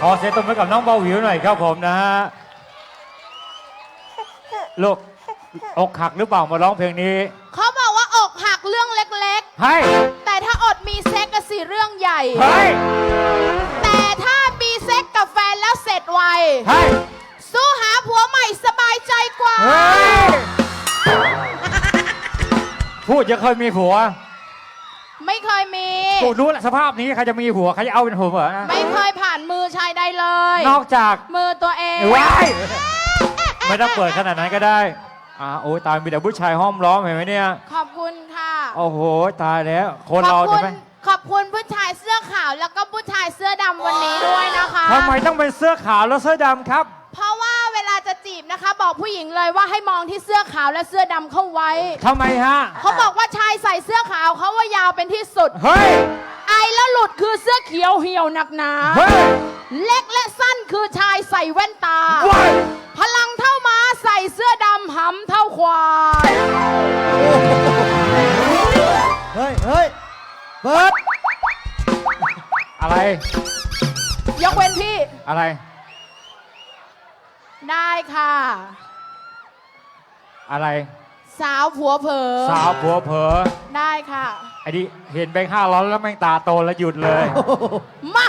ขอเสียงตบมือกับน้องเบาหวิวหน่อยครับผมนะฮะลูกอกหักหรือเปล่ามาร้องเพลงนี้เขาบอกว่าอกหักเรื่องเล็กให้ๆแต่ถ้าอดมีเซ็กก็สิเรื่องใหญ่ เฮ้ยแต่ถ้ามีเซ็กกับแฟนแล้วเสร็จไวให้สู้หาผัวใหม่สบายใจกว่า เฮ้ยพูดจะเคยมีผัวไม่เคยมี กูรู้แหละสภาพนี้ใครจะมีผัวใครจะเอาเป็นผัวเหรอนะ ไม่เคยผ่านมือชายใด เลย นอกจากมือตัวเองว้ายไม่ต้องเปิดขนาดนั้นก็ได้อ่าโอ้ยตายมีแต่ผู้ชายห้อมล้อมเห็นไหมเนี่ย ขอบคุณค่ะ โอ้โหตายแล้ว คนขเราอบคุจะณไหมขอบคุณผู้ชายเสื้อขาวแล้วก็ผู้ชายเสื้อดำวันนี้ด้วยนะคะ ทำไมต้องเป็นเสื้อขาวแล้วเสื้อดำครับ เพราะว่าเวลาจะจีบนะคะ บอกผู้หญิงเลยว่าให้มองที่เสื้อขาวและเสื้อดำเข้าไว้ ทำไมฮะ เขาบอกว่าชายใส่เสื้อขาวเขาว่ายาวเป็นที่สุด เฮ้ย ไอแล้วหลุดคือเสื้อ เขียวเหี่ยวหนักหนา เฮ้ยเล็กและสั้นคือชายใส่แว่นตา ว้ายพลังเท่าม้าใส่เสื้อดำหำเท่าควายเฮ้ยเฮ้ยเบิร์ดอะไร ยกเว้นพี่ อะไร ได้ค่ะ อะไร สาวผัวเผลอสาวผัวเผลอได้ค่ะไอ้นี่เห็นแบงค์ห้าร้อยแล้วแม่งตาโตแล้วหยุดเลย มา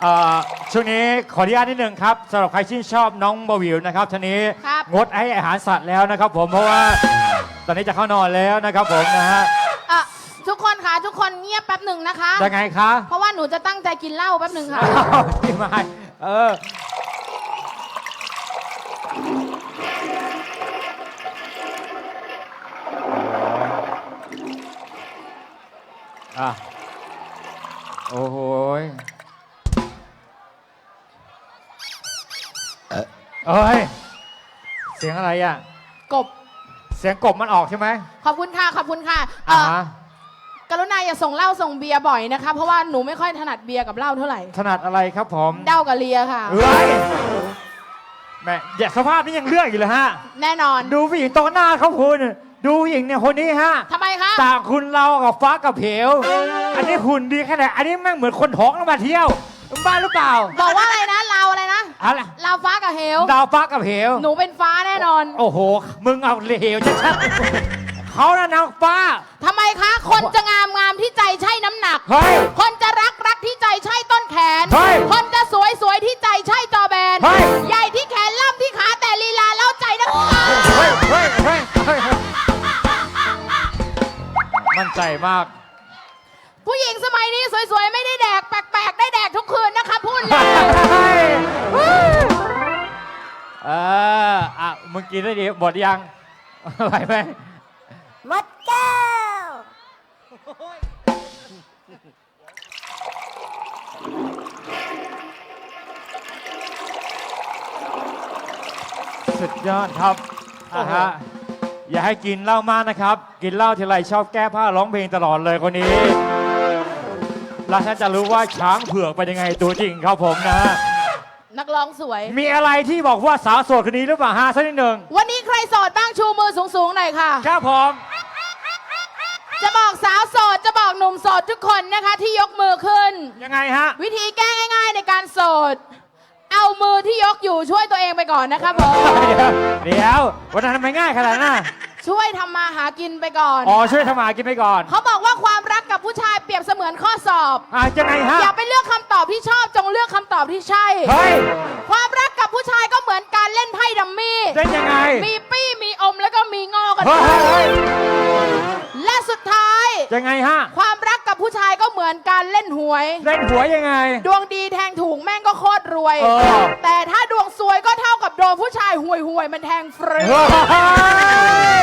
เอ่อช่วงนี้ขออนุญาตนิดหนึ่งครับสำหรับใครชื่นชอบน้องบวิวนะครับทีนี้ครับ งดให้อาหารสัตว์แล้วนะครับ ผมเพราะว่าตอนนี้จะเข้านอนแล้วนะครับ ผมนะฮะเอ่อทุกคนค่ะทุกคนเงียบแป๊บหนึ่งนะคะ ยังไงคะเพราะว่าหนูจะตั้งใจกินเหล้าแป๊บหนึ่งค่ะ อ้าวที่มาเออ อะ โอ้โหยเอ้ย เสียงอะไรอะ กบ เสียงกบมันออกใช่ไหมขอบคุณค่ะ ขอบคุณค่ะเอ่อ่าอฮะกรุณาอย่าส่งเหล้าส่งเบียร์บ่อยนะคะ เพราะว่าหนูไม่ค่อยถนัดเบียร์กับเหล้าเท่าไหร่ ถนัดอะไรครับผมเด้ากับเลียค่ะ เฮ้ยแม่อย่าสภาพนี้ยังเลือกอยู่เลยฮะ แน่นอนดูผู้หญิงตรงหน้าเขาคุณ ดูผู้หญิงเนี่ยคนนี้ฮะ ทำไม คะต่างคุณเรากับฟ้ากับเหว อันนี้หุ่นดีแค่ไหน อันนี้แม่งเหมือนคนท้องแล้วมาเที่ยวมึงบ้าหรือเปล่าบอกว่าอะไรนะเราวอะไรนะอะไรเราวฟ้ากับเหว ดาวฟ้ากับเหว หนูเป็นฟ้าแน่นอน โอ้โห มึงเอาเหวชัดๆเขาน่ะนางฟ้า ทำไมคะ คนจะงามงามที่ใจใช่น้ำหนัก เฮ้ย คนจะรักรักที่ใจใช่ ใจมาก ผู้หญิงสมัยนี้สวยๆ ไม่ได้แดก แปลกๆ ได้แดกทุกคืนนะคะพูดเลยเอออะมึงกินได้ดีหมดยังไหวไหมหมดแก้วสุดยอดครับอะฮะ อย่าให้กินเหล้ามากนะครับ กินเหล้าทีไรชอบแก้ผ้าร้องเพลงตลอดเลยคนนี้แล้วท่านจะรู้ว่าช้างเผือกเป็นยังไงตัวจริงครับผมนะฮะนักร้องสวย มีอะไรที่บอกว่าสาวโสดคนนี้หรือเปล่าฮะสักนิดหนึ่งวันนี้ใครโสดบ้างชูมือสูงๆหน่อยค่ะ ครับผมจะบอกสาวโสดจะบอกหนุ่มโสดทุกคนนะคะที่ยกมือขึ้น ยังไงฮะ วิธีแก้ง่าย ๆ ในการโสด เอามือที่ยกอยู่ช่วยตัวเองไปก่อนนะคะผม เดี๋ยววันนั้นทำไมง่ายขนาดนั้นน่ะช่วยทำมาหากินไปก่อน อ๋อช่วยทำมาหากินไปก่อนเขาบอกว่าความรักกับผู้ชายเปรียบเสมือนข้อสอบ อะยังไงฮะอย่าไปเลือกคำตอบที่ชอบจงเลือกคำตอบที่ใช่ เฮ้ยความรักกับผู้ชายก็เหมือนการเล่นไพ่ดัมมี่ เล่นยังไงมีปี้มีอมแล้วก็มีงอกันเฮ้ยเฮ้ยและสุดท้าย ยังไงฮะ ความรักกับ ผู้ชายก็เหมือนการเล่นหวย เล่นหัวยังไง ดวงดีแทงถูกแม่งก็โคตรรวย เออ แต่ถ้าดวงซวยก็เท่ากับโดนผู้ชายห่วยห่วยๆมันแทงฟรี เฮ้ย